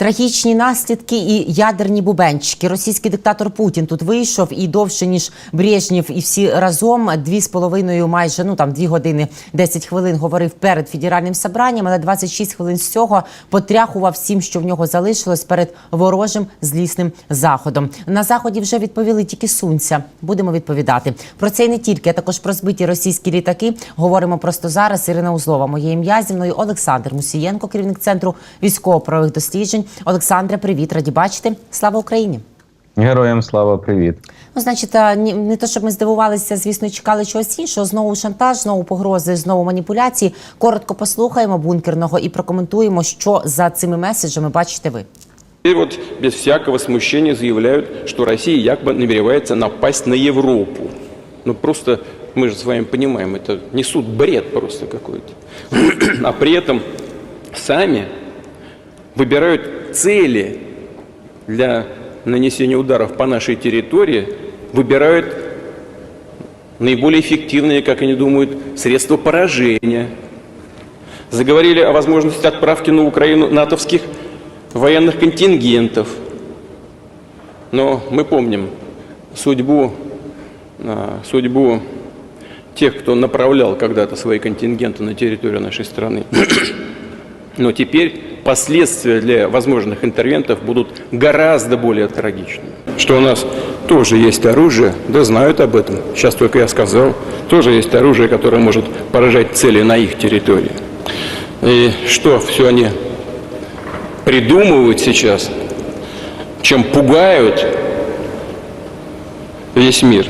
Трагічні наслідки і ядерні бубенчики. Російський диктатор Путін тут вийшов і довше ніж Брежнєв і всі разом дві з половиною, майже ну там дві години 10 хвилин говорив перед федеральним собранням, але 26 хвилин з цього потряхував всім, що в нього залишилось перед ворожим злісним заходом. На заході вже відповіли тільки сунця. Будемо відповідати про це і не тільки, а також про збиті російські літаки. Говоримо просто зараз. Ірина Узлова, моє ім'я зі мною Олександр Мусієнко, керівник центру військово-правових досліджень. Олександре, привіт, раді бачити. Слава Україні! Героям слава, привіт. Ну, значить, а, ні- не то, щоб ми здивувалися, звісно, і чекали чогось іншого. Знову шантаж, знову погрози, знову маніпуляції. Коротко послухаємо бункерного і прокоментуємо, що за цими меседжами бачите ви. Теперь вот без всякого смущения заявляют, что Россия якобы намеревается напасть на Европу. Ну просто, мы же с вами понимаем, это несут бред просто какой-то. А при этом сами выбирают цели для нанесения ударов по нашей территории, выбирают наиболее эффективные, как они думают, средства поражения. Заговорили о возможности отправки на Украину натовских военных контингентов. Но мы помним судьбу, а, судьбу тех, кто направлял когда-то свои контингенты на территорию нашей страны. Но теперь последствия для возможных интервентов будут гораздо более трагичны. Что у нас тоже есть оружие, да знают об этом, сейчас только я сказал, тоже есть оружие, которое может поражать цели на их территории. И что все они придумывают сейчас, чем пугают весь мир,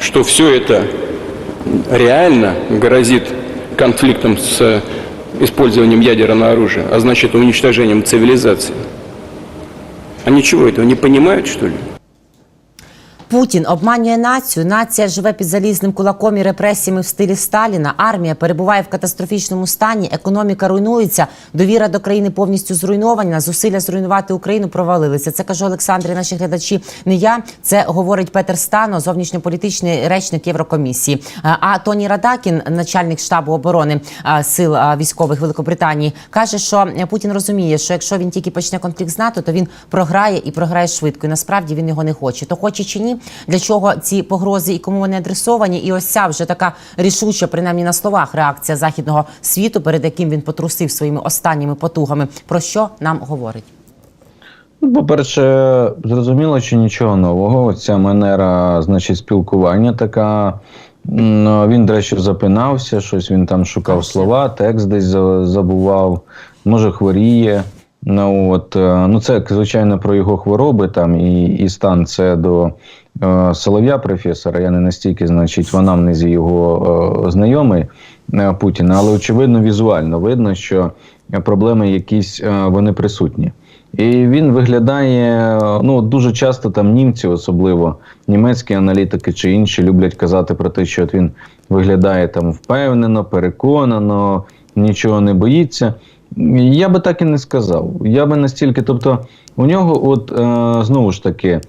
что все это реально грозит конфликтом с использованием ядерного оружия, а значит уничтожением цивилизации. Они чего, этого не понимают, что ли? Путін обманює націю. Нація живе під залізним кулаком і репресіями в стилі Сталіна. Армія перебуває в катастрофічному стані. Економіка руйнується. Довіра до країни повністю зруйнована. Зусилля зруйнувати Україну провалилися. Це кажу Олександр і наші глядачі. Не я це говорить Петер Стано, зовнішньополітичний речник Єврокомісії. А Тоні Радакін, начальник штабу оборони сил військових Великобританії, каже, що Путін розуміє, що якщо він тільки почне конфлікт з НАТО, то він програє і програє швидко. І насправді він його не хоче. То хоче чи ні, для чого ці погрози і кому вони адресовані? І ось ця вже така рішуча, принаймні на словах, реакція західного світу, перед яким він потрусив своїми останніми потугами. Про що нам говорить? Ну, По-перше, зрозуміло, що нічого нового. Ця манера, значить, спілкування така. М, Він, до речі, запинався, щось він там шукав слова, текст десь забував, може хворіє. Ну, от, е, ну, це, звичайно, про його хвороби там і, і стан це до е, Солов'я професора. Я не настільки, значить, в анамнезі його е, знайомий е, Путіна, але очевидно, візуально видно, що проблеми якісь е, вони присутні. І він виглядає ну дуже часто там німці, особливо німецькі аналітики чи інші, люблять казати про те, що от він виглядає там впевнено, переконано, нічого не боїться. Я би так і не сказав. Я би настільки, тобто, у нього, от е, знову ж таки, е,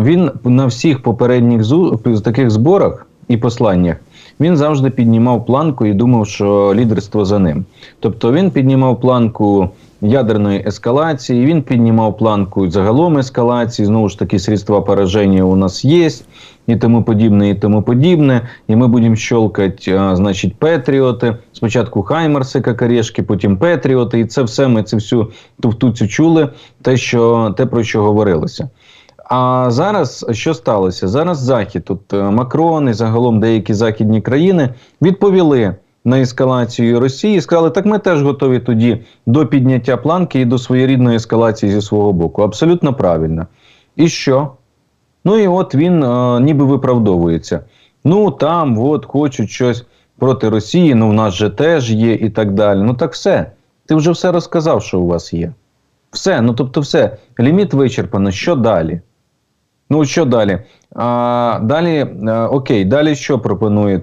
він на всіх попередніх зу- таких зборах і посланнях він завжди піднімав планку і думав, що лідерство за ним. Тобто він піднімав планку ядерної ескалації, він піднімав планку загалом ескалації, знову ж таки, средства пораження у нас є, і тому подібне, і тому подібне. І ми будемо щелкати, а, значить, Петріоти. Спочатку Хаймерси, як потім Петріоти. І це все ми це всю товтуцю чули, те, що, те, про що говорилося. А зараз що сталося? Зараз Захід, тут е, Макрон і загалом деякі західні країни відповіли на ескалацію Росії сказали, так ми теж готові тоді до підняття планки і до своєрідної ескалації зі свого боку. Абсолютно правильно. І що? Ну і от він е, ніби виправдовується. Ну там от хочуть щось проти Росії, ну в нас же теж є і так далі. Ну так все. Ти вже все розказав, що у вас є. Все, ну тобто, все, ліміт вичерпано. Що далі? Ну, що далі? А, далі, а, окей, далі що пропонує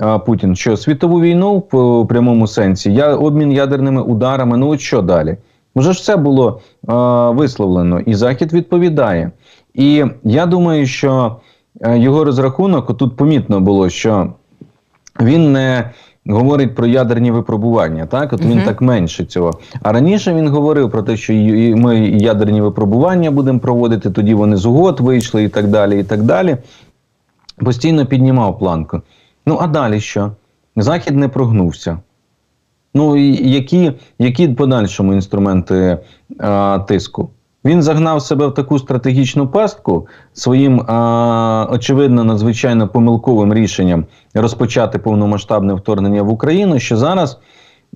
а, Путін? Що світову війну в е, прямому сенсі? Я, обмін ядерними ударами. Ну, от що далі? Вже ж все було а, висловлено, і Захід відповідає. І я думаю, що е, його розрахунок тут помітно було, що він не говорить про ядерні випробування. Так, от він так менше цього. А раніше він говорив про те, що ми ядерні випробування будемо проводити, тоді вони з угод вийшли і так далі. І так далі. Постійно піднімав планку. Ну а далі що? Захід не прогнувся. Ну і які, які подальшому інструменти а, тиску? Він загнав себе в таку стратегічну пастку своїм, а, очевидно, надзвичайно помилковим рішенням розпочати повномасштабне вторгнення в Україну, що зараз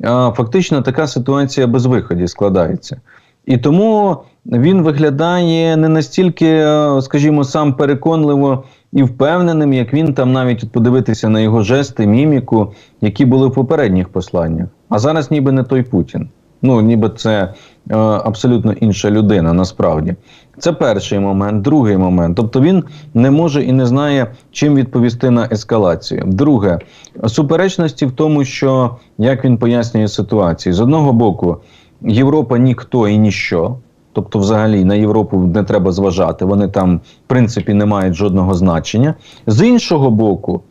а, фактично така ситуація без виходу складається. І тому він виглядає не настільки, скажімо, сам переконливо і впевненим, як він там навіть подивитися на його жести, міміку, які були в попередніх посланнях. А зараз ніби не той Путін. Ну, ніби це е, абсолютно інша людина, насправді. Це перший момент. Другий момент. Тобто він не може і не знає, чим відповісти на ескалацію. Друге, суперечності в тому, що як він пояснює ситуацію. З одного боку, Європа ніхто і ніщо. Тобто, взагалі на Європу не треба зважати. Вони там, в принципі, не мають жодного значення. З іншого боку,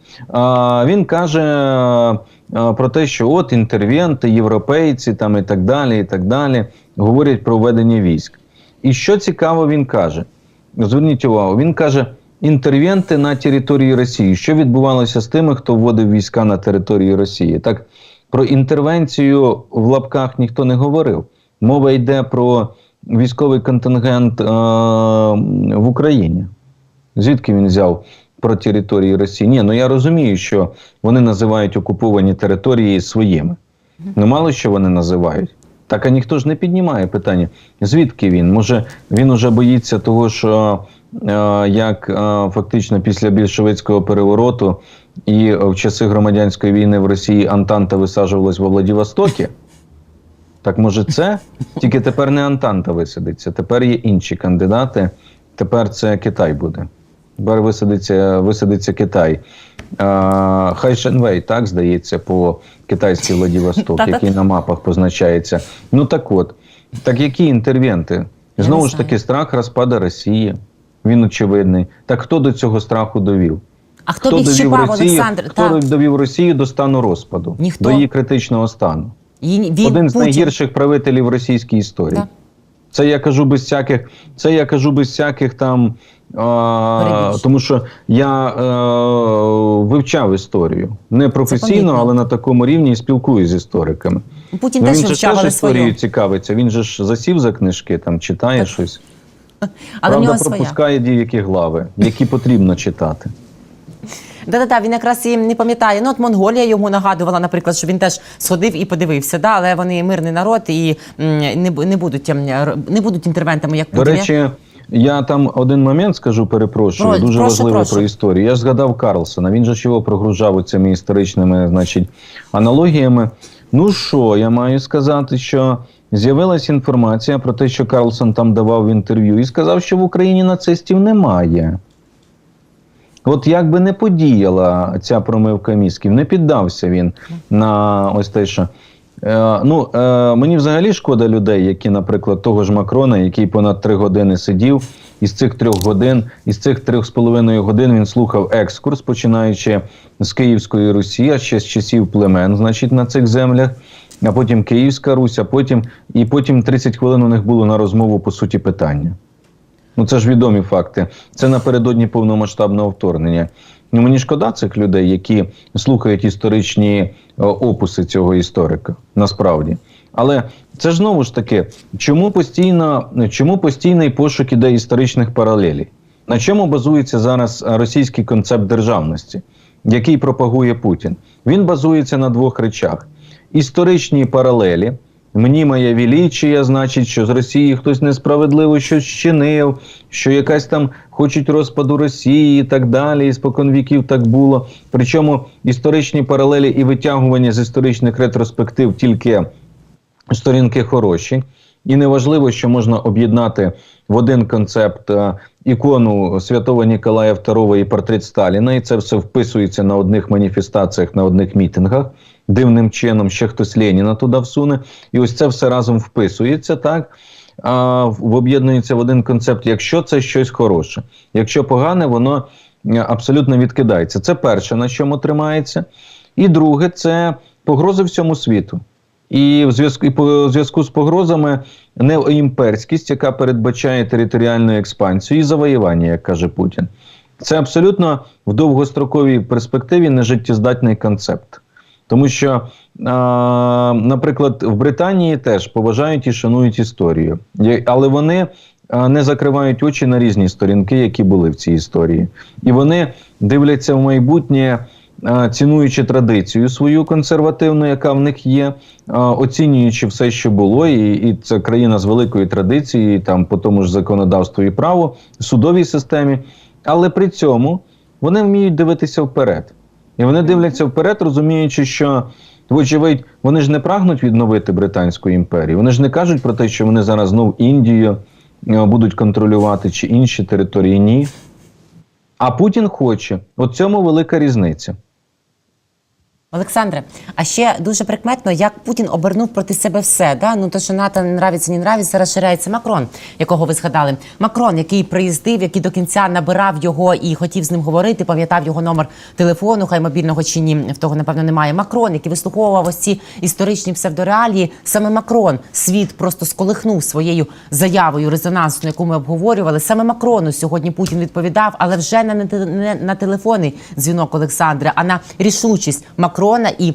він каже про те, що от інтервенти, європейці там і так далі, і так далі, говорять про введення військ. І що цікаво, він каже: зверніть увагу, він каже. Інтервенти на території Росії. Що відбувалося з тими, хто вводив війська на території Росії? Так про інтервенцію в лапках ніхто не говорив. Мова йде про військовий контингент е- в Україні. Звідки він взяв про території Росії? Ні, ну я розумію, що вони називають окуповані території своїми. Ну мало що вони називають. Так а ніхто ж не піднімає питання, звідки він? Може, він уже боїться того, що е, як е, фактично після більшовицького перевороту і в часи громадянської війни в Росії Антанта висаджувалась во Владивостокі? Так може це? Тільки тепер не Антанта висадиться, тепер є інші кандидати. Тепер це Китай буде. Тепер висадиться, висадиться Китай. А, Хай Шенвей, так здається, по китайський Владивосток, який на мапах позначається. Ну так от, так які інтервенти? Знову ж таки, страх розпаду Росії. Він очевидний. Так хто до цього страху довів? А хто, відщипав, Росію, Олександр? хто Так. довів Росію до стану розпаду, Ніхто. до її критичного стану? Він, він Один з Путін. найгірших правителів російській історії. Да. Це я кажу без всяких, це я кажу без всяких там. А, тому що я е, вивчав історію не професійно, але на такому рівні і спілкуюсь з істориками. Путін Ну, теж вивчав, але історією свою. цікавиться. Він же ж засів за книжки, там читає Так. щось. Але в Правда, нього своя. пропускає деякі глави, які потрібно читати. Да-да-да, він якраз і не пам'ятає. Ну, от Монголія йому нагадувала, наприклад, що він теж сходив і подивився. Да, але вони мирний народ і м, не, бу- не, будуть, м, не будуть інтервентами, як До Путін. речі, я там один момент скажу, перепрошую, Про- дуже прошу, прошу. про історію. Я ж згадав Карлсона. Він же ж його прогружав цими історичними, значить, аналогіями. Ну що, я маю сказати, що з'явилася інформація про те, що Карлсон там давав інтерв'ю і сказав, що в Україні нацистів немає. От як би не подіяла ця промивка мізків, не піддався він на ось те, що. Е, ну, е, мені взагалі шкода людей, які, наприклад, того ж Макрона, який понад три години сидів, із цих трьох годин, із цих трьох з половиною годин він слухав екскурс, починаючи з Київської Русі, а ще з часів племен, значить, на цих землях, а потім Київська Русь, а потім і потім 30 хвилин у них було на розмову по суті питання. Ну це ж відомі факти. Це напередодні повномасштабного вторгнення. Ну мені шкода цих людей, які слухають історичні е, описи цього історика, насправді. Але це ж знову ж таки, чому постійно, чому постійний пошук іде історичних паралелей? На чому базується зараз російський концепт державності, який пропагує Путін? Він базується на двох речах: історичні паралелі. Мені моє величія, значить, що з Росії хтось несправедливо щось чинив, що якась там хочуть розпаду Росії і так далі, і спокон віків так було. Причому історичні паралелі і витягування з історичних ретроспектив тільки сторінки хороші. І неважливо, що можна об'єднати в один концепт е, ікону святого Ніколая II і портрет Сталіна, і це все вписується на одних маніфестаціях, на одних мітингах. Дивним чином ще хтось Леніна туди всуне. І ось це все разом вписується так. А в- об'єднується в один концепт, якщо це щось хороше. Якщо погане, воно е, абсолютно відкидається. Це перше, на чому тримається. І друге, це погрози всьому світу. І в зв'язку зв'язку з погрозами неоімперськість, яка передбачає територіальну експансію і завоювання, як каже Путін. Це абсолютно в довгостроковій перспективі нежиттєздатний концепт. Тому що, е, наприклад, в Британії теж поважають і шанують історію, але вони е, не закривають очі на різні сторінки, які були в цій історії. І вони дивляться в майбутнє, е, цінуючи традицію свою консервативну, яка в них є, оцінюючи все, що було, і, і це країна з великою традицією, там по тому ж законодавству і праву, судовій системі. Але при цьому вони вміють дивитися вперед. І вони дивляться вперед, розуміючи, що, вочевидь, вони ж не прагнуть відновити Британську імперію. Вони ж не кажуть про те, що вони зараз знов Індію е, будуть контролювати чи інші території. Ні. А Путін хоче. От цьому велика різниця. Олександре, а ще дуже прикметно, як Путін обернув проти себе все. Да? Ну то, що НАТО не нравиться, не нравиться, розширяється Макрон, якого ви згадали. Макрон, який приїздив, який до кінця набирав його і хотів з ним говорити, пам'ятав його номер телефону, хай мобільного чи ні, в того напевно немає. Макрон, який вислуховував ось ці історичні псевдореалії. Саме Макрон світ просто сколихнув своєю заявою резонансною, яку ми обговорювали. Саме Макрону сьогодні Путін відповідав, але вже не на, те- не на телефонний дзвінок Олександра, а на рішучість Макрона і.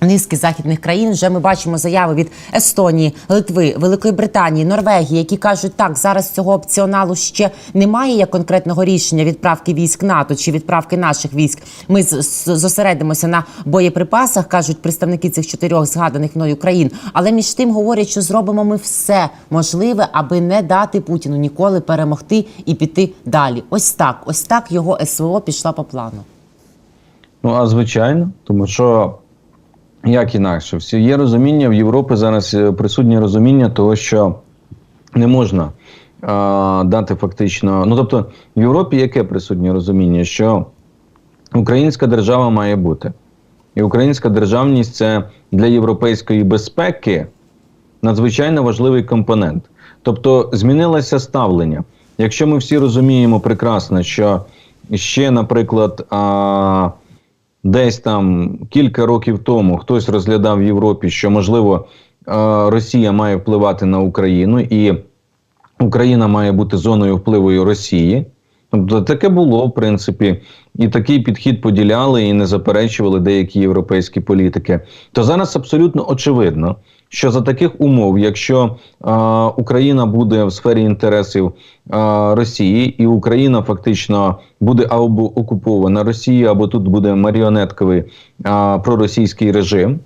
Низки західних країн вже ми бачимо заяви від Естонії, Литви, Великої Британії, Норвегії, які кажуть, так зараз цього опціоналу ще немає як конкретного рішення відправки військ НАТО чи відправки наших військ. Ми зосередимося на боєприпасах, кажуть представники цих чотирьох згаданих мною країн. Але між тим говорять, що зробимо ми все можливе, аби не дати Путіну ніколи перемогти і піти далі. Ось так, ось так його СВО пішла по плану. Ну, а звичайно, тому що як інакше, всі є розуміння в Європі зараз е, присутнє розуміння того, що не можна е, дати фактично. Ну тобто, в Європі яке присутнє розуміння, що українська держава має бути, і українська державність це для європейської безпеки надзвичайно важливий компонент. Тобто змінилося ставлення. Якщо ми всі розуміємо прекрасно, що ще, наприклад, а, десь там кілька років тому хтось розглядав в Європі, що можливо Росія має впливати на Україну, і Україна має бути зоною впливу Росії. Тобто таке було, в принципі, і такий підхід поділяли і не заперечували деякі європейські політики. То зараз абсолютно очевидно, що за таких умов, якщо е, Україна буде в сфері інтересів е, Росії, і Україна фактично буде або окупована Росією, або тут буде маріонетковий е, проросійський режим.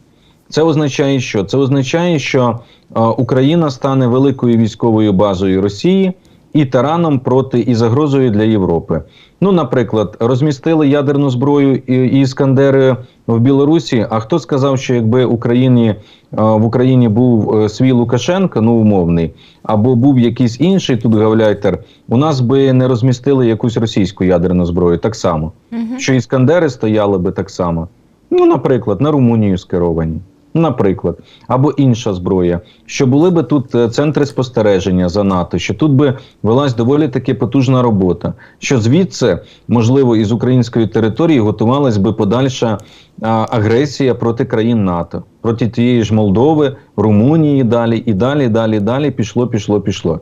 Це означає, що це означає, що е, Україна стане великою військовою базою Росії і тараном проти і загрозою для Європи. Ну, наприклад, розмістили ядерну зброю і, і іскандери в Білорусі. А хто сказав, що якби Україні е, в Україні був е, свій Лукашенко, ну умовний, або був якийсь інший тут гавляйтер, у нас би не розмістили якусь російську ядерну зброю так само, що іскандери стояли би так само. Ну, наприклад, на Румунію скеровані. Наприклад, або інша зброя, що були би тут е, центри спостереження за НАТО, що тут би велась доволі таки потужна робота, що звідси, можливо, із української території готувалась би подальша а, агресія проти країн НАТО, проти тієї ж Молдови, Румунії, далі і далі, далі, далі пішло, пішло, пішло.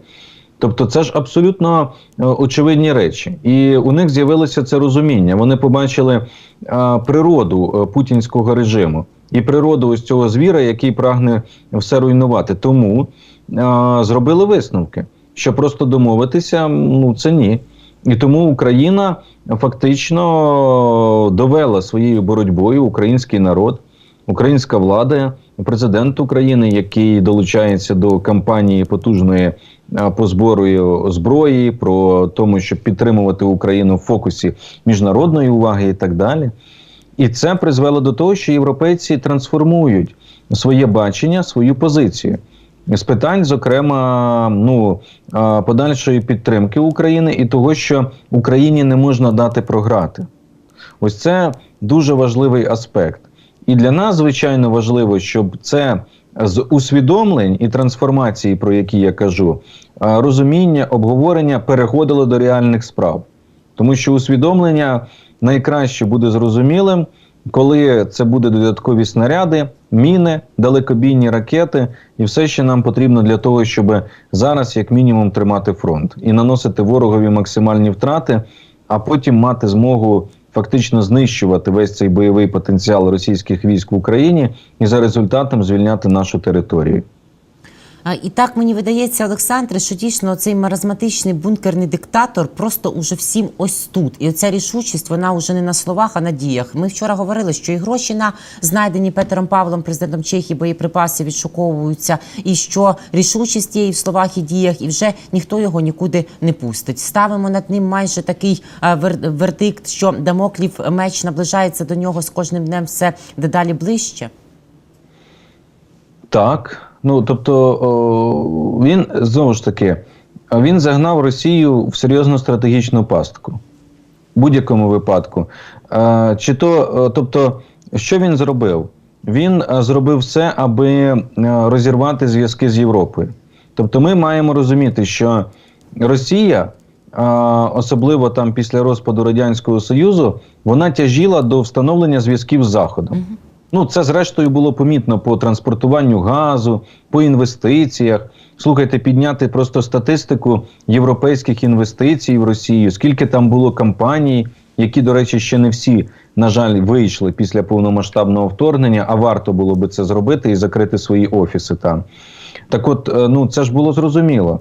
Тобто, це ж абсолютно е, очевидні речі, і у них з'явилося це розуміння. Вони побачили е, природу е, путінського режиму і природу ось цього звіра, який прагне все руйнувати. Тому е, зробили висновки, що просто домовитися ну це ні. І тому Україна фактично довела своєю боротьбою український народ, українська влада, президент України, який долучається до кампанії потужної по збору зброї, про тому, щоб підтримувати Україну в фокусі міжнародної уваги і так далі. І це призвело до того, що європейці трансформують своє бачення, свою позицію з питань, зокрема, ну подальшої підтримки України і того, що Україні не можна дати програти. Ось це дуже важливий аспект. І для нас, звичайно, важливо, щоб це з усвідомлень і трансформації, про які я кажу, розуміння, обговорення переходило до реальних справ. Тому що усвідомлення найкраще буде зрозумілим коли це буде додаткові снаряди, міни, далекобійні ракети, і все, що нам потрібно для того, щоб зараз, як мінімум, тримати фронт і наносити ворогові максимальні втрати, а потім мати змогу фактично знищувати весь цей бойовий потенціал російських військ в Україні і за результатом звільняти нашу територію. І так мені видається, Олександре, що дійсно цей маразматичний бункерний диктатор просто уже всім ось тут. І оця рішучість, вона вже не на словах, а на діях. Ми вчора говорили, що і гроші на знайдені Петром Павлом, президентом Чехії, боєприпаси відшуковуються, і що рішучість є і в словах і діях, і вже ніхто його нікуди не пустить. Ставимо над ним майже такий вердикт, що Дамоклів меч наближається до нього з кожним днем все дедалі ближче. Так. Ну тобто він знову ж таки він загнав Росію в серйозну стратегічну пастку. В будь-якому випадку. Е, чи то, тобто, що він зробив? Він зробив все, аби розірвати зв'язки з Європою. Тобто, ми маємо розуміти, що Росія, особливо там після розпаду Радянського Союзу, вона тяжіла до встановлення зв'язків з Заходом. Ну, це зрештою було помітно по транспортуванню газу, по інвестиціях. Слухайте, підняти просто статистику європейських інвестицій в Росію, скільки там було компаній, які, до речі, ще не всі, на жаль, вийшли після повномасштабного вторгнення, а варто було би це зробити і закрити свої офіси там. Так от, е, ну це ж було зрозуміло.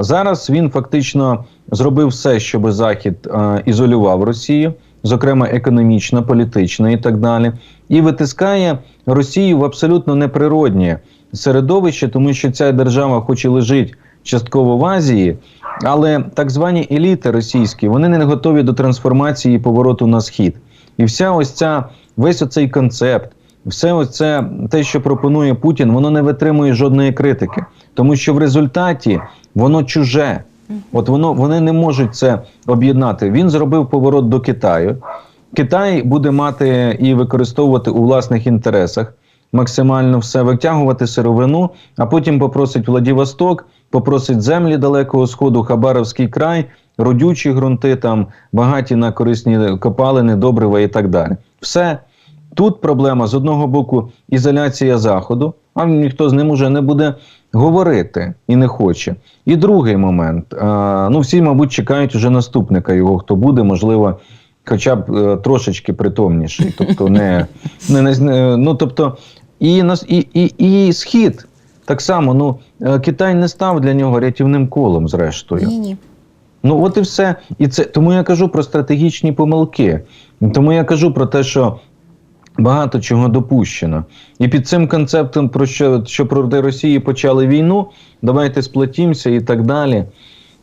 Зараз він фактично зробив все, щоб Захід е, ізолював Росію, зокрема економічно, політично і так далі, і витискає Росію в абсолютно неприроднє середовище, тому що ця держава, хоч і лежить частково в Азії, але так звані еліти російські вони не готові до трансформації і повороту на схід. І вся ось ця весь оцей концепт. Все ось це те, що пропонує Путін, воно не витримує жодної критики, тому що в результаті воно чуже. От воно вони не можуть це об'єднати. Він зробив поворот до Китаю. Китай буде мати і використовувати у власних інтересах максимально все, витягувати сировину, а потім попросить Владивосток, попросить землі Далекого Сходу, Хабаровський край, родючі ґрунти, там багаті на корисні копалини, добрива і так далі. Все. Тут проблема з одного боку ізоляція Заходу, а ніхто з ним уже не буде говорити і не хоче. І другий момент. Ну, всі, мабуть, чекають уже наступника його, хто буде, можливо, хоча б е, трошечки притомніший. Тобто, не, не, не, не ну, тобто, і, і, і, і схід. Так само, ну, е, Китай не став для нього рятівним колом, зрештою. Ні, ні. Ну от і все. І це тому я кажу про стратегічні помилки. Тому я кажу про те, що багато чого допущено. І під цим концептом, про що, що проти Росії почали війну, давайте сплатімося і так далі.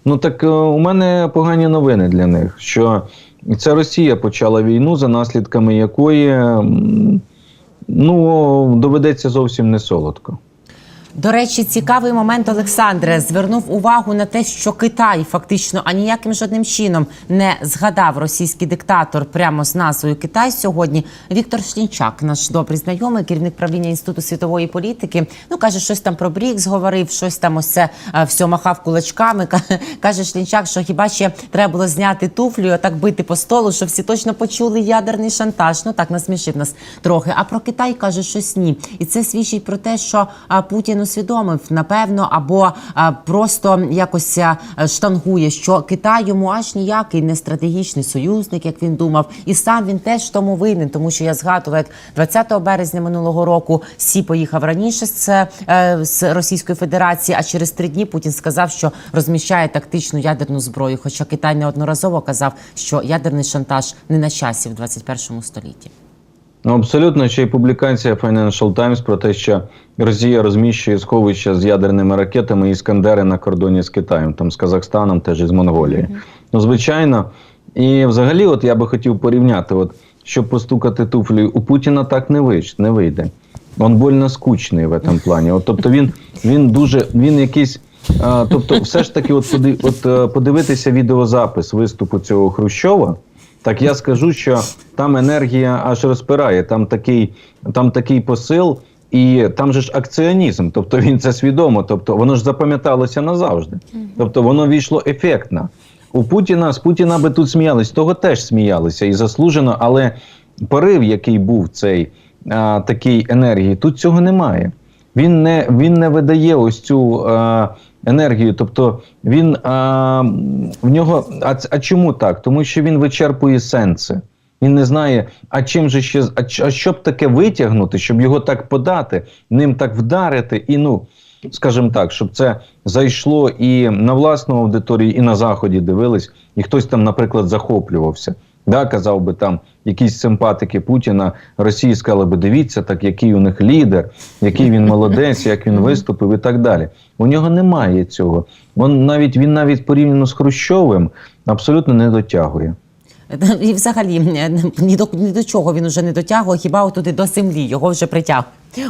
Ну так е, у мене погані новини для них, що ця Росія почала війну, за наслідками якої ну, доведеться зовсім не солодко. До речі, цікавий момент Олександре звернув увагу на те, що Китай фактично аніяким жодним чином не згадав російський диктатор прямо з назвою Китай сьогодні. Віктор Шлінчак, наш добрий знайомий, керівник правління інституту світової політики. Ну каже, щось там про Брікс говорив, щось там ось це е, все махав кулачками. Ка- Каже Шлінчак, що хіба ще треба було зняти туфлю, і отак бити по столу, щоб всі точно почули ядерний шантаж. Ну так насмішив нас трохи. А про Китай каже щось ні. І це свідчить про те, що а, Путін усвідомив, напевно, або а, просто якось а, штангує, що Китай йому аж ніякий не стратегічний союзник, як він думав, і сам він теж тому винен, тому що я згадувала, як 20 березня минулого року Сі поїхав раніше з, е, з Російської Федерації, а через три дні Путін сказав, що розміщає тактичну ядерну зброю. Хоча Китай неодноразово казав, що ядерний шантаж не на часі в 21 столітті. Ну, абсолютно ще й публікація Financial Times про те, що Росія розміщує сховища з ядерними ракетами іскандери на кордоні з Китаєм, там з Казахстаном, теж і з Монголією. Ну, звичайно. І взагалі, от я би хотів порівняти, от, щоб постукати туфлею, у Путіна так не вийш, не вийде. Він больно скучний в цьому плані. От, тобто він, він дуже, він якийсь. А, тобто, все ж таки, от, от е, подивитися відеозапис виступу цього Хрущова. Так я скажу, що там енергія аж розпирає, там такий, там такий посил, і там же ж акціонізм, тобто він це свідомо, тобто воно ж запам'яталося назавжди. Тобто воно війшло ефектно. У Путіна з Путіна би тут сміялись, того теж сміялися і заслужено, але порив, який був цей а, такий енергії, тут цього немає. Він не, він не видає ось цю а, енергію. Тобто він а, в нього. А, а чому так? Тому що він вичерпує сенси. Він не знає, а чим же ще а, а що б таке витягнути, щоб його так подати, ним так вдарити, і ну, скажімо так, щоб це зайшло і на власну аудиторію, і на заході дивились, і хтось там, наприклад, захоплювався. Да, казав би там якісь симпатики Путіна Росії сказали би, дивіться, так який у них лідер, який він молодець, як він виступив і так далі. У нього немає цього. Він навіть він навіть порівняно з Хрущовим абсолютно не дотягує. І взагалі е, ні до ні до чого він уже не дотягує, хіба отуди до землі його вже притяг.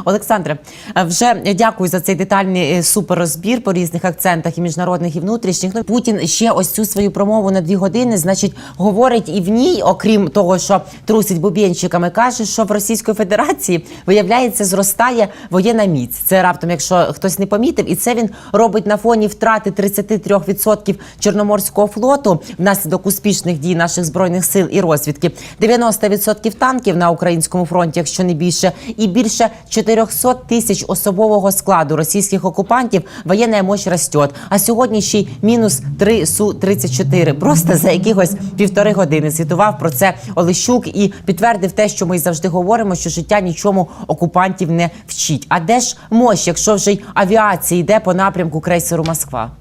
Олександре, вже дякую за цей детальний е, суперрозбір по різних акцентах і міжнародних і внутрішніх. Ну, Путін ще ось цю свою промову на дві години, значить, говорить і в ній, окрім того, що трусить бубенчиками, каже, що в Російської Федерації виявляється зростає воєнна міць. Це раптом, якщо хтось не помітив, і це він робить на фоні втрати 33% Чорноморського флоту внаслідок успішних дій наших збройних сил і розвідки. 90% танків на українському фронті, якщо не більше, і більше 400 тисяч особового складу російських окупантів. Воєнна мощь росте. А сьогодні ще й мінус 3 су 34 Просто за якихось півтори години звітував про це Олещук і підтвердив те, що ми завжди говоримо, що життя нічому окупантів не вчить. А де ж мощь, якщо вже й авіація йде по напрямку крейсеру Москва?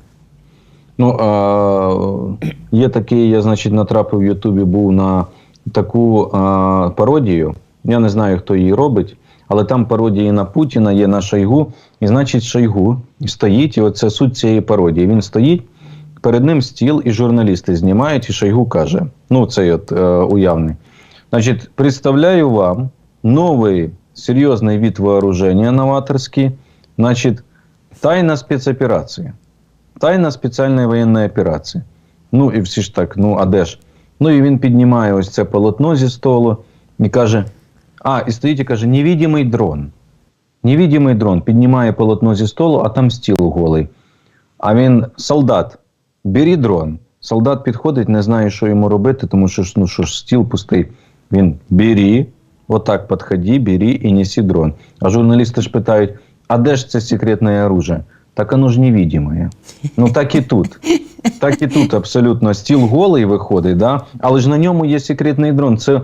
Ну, а, є такий, я, значить, натрапив в Ютубі, був на таку а, пародію. Я не знаю, хто її робить, але там пародії на Путіна, є на Шойгу. І, значить, Шойгу стоїть, і оце суть цієї пародії. Він стоїть, перед ним стіл, і журналісти знімають, і Шойгу каже: ну, цей от е, уявний. Значит, представляю вам новый серьезный вид вооружения новаторский, значит, тайна спецоперации. Тайна спеціальної воєнної операції. Ну і всі ж так, ну а де ж? Ну і він піднімає ось це полотно зі столу і каже: А, і стоїть і каже, невидимий дрон. Невидимий дрон піднімає полотно зі столу, а там стіл голий. А він солдат, бери дрон. Солдат підходить, не знає, що йому робити, тому що ж, ну, що ж стіл пустий. Він бери, отак підходи, бери і неси дрон. А журналісти ж питають: а де ж це секретне оружие? Так оно ж невидимое. Ну так і тут. Так і тут абсолютно стіл голий виходить, да? але ж на ньому є секретний дрон. Це,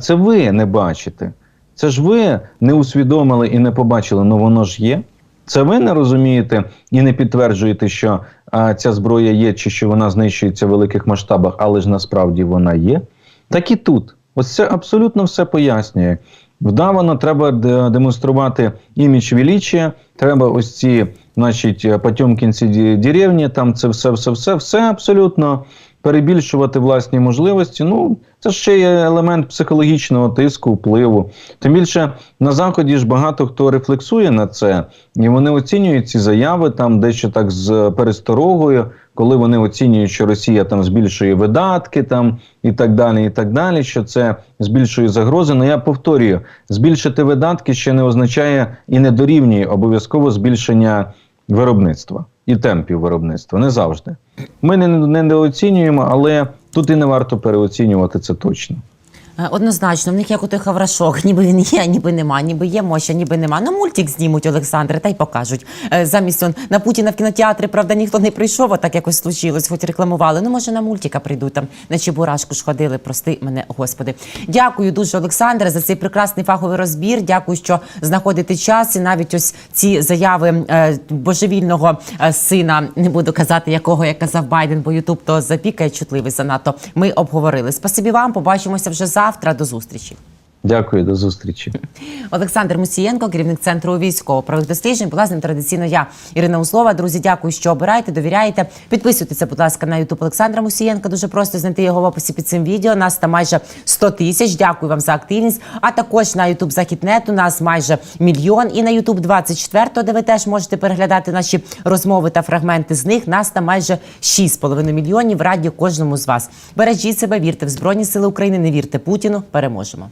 це ви не бачите. Це ж ви не усвідомили і не побачили, ну воно ж є. Це ви не розумієте і не підтверджуєте, що а, ця зброя є, чи що вона знищується в великих масштабах, але ж насправді вона є. Так і тут. Ось це абсолютно все пояснює. Вдавано треба демонструвати імідж величия, треба ось ці, значить, потьомкінці ді- деревні, там це все, все, все, все абсолютно перебільшувати власні можливості. Ну, це ще є елемент психологічного тиску, впливу. Тим більше на заході ж багато хто рефлексує на це, і вони оцінюють ці заяви там дещо так з пересторогою, коли вони оцінюють, що Росія там збільшує видатки, там і так далі, і так далі, що це збільшує загрози. Ну я повторюю, збільшити видатки ще не означає і не дорівнює обов'язково збільшення виробництва і темпів виробництва. Не завжди. Ми не, не недооцінюємо, але тут і не варто переоцінювати це точно. Е, Однозначно, в них як отой хаврашок, ніби він є, ніби нема, ніби є моща, ніби нема. Ну, мультик знімуть Олександре, та й покажуть. Е, Замість он на Путіна в кінотеатрі, правда, ніхто не прийшов, а так якось случилось, хоч рекламували. Ну, може, на мультика прийдуть там, на Чебурашку ж ходили, прости мене, господи. Дякую дуже, Олександре, за цей прекрасний фаховий розбір. Дякую, що знаходите час. І навіть ось ці заяви е, божевільного сина, не буду казати, якого як казав Байден, бо Ютуб то запікає чутливий занадто. Ми обговорили. Спасибі вам. Побачимося вже завтра. До зустрічі. Дякую, до зустрічі. Олександр Мусієнко, керівник центру військово-правих досліджень. З ним традиційно я, Ірина Услова. Друзі, дякую, що обираєте, довіряєте. Підписуйтеся, будь ласка, на Ютуб Олександра Мусієнка. Дуже просто знайти його в описі під цим відео. Нас там майже 100 тисяч. Дякую вам за активність. А також на Ютуб Західнет у нас майже мільйон. І на Ютуб 24, де ви теж можете переглядати наші розмови та фрагменти з них. Нас там майже 6,5 мільйонів. Раді кожному з вас. Бережіть себе, вірте в Збройні Сили України. Не вірте Путіну. Переможемо.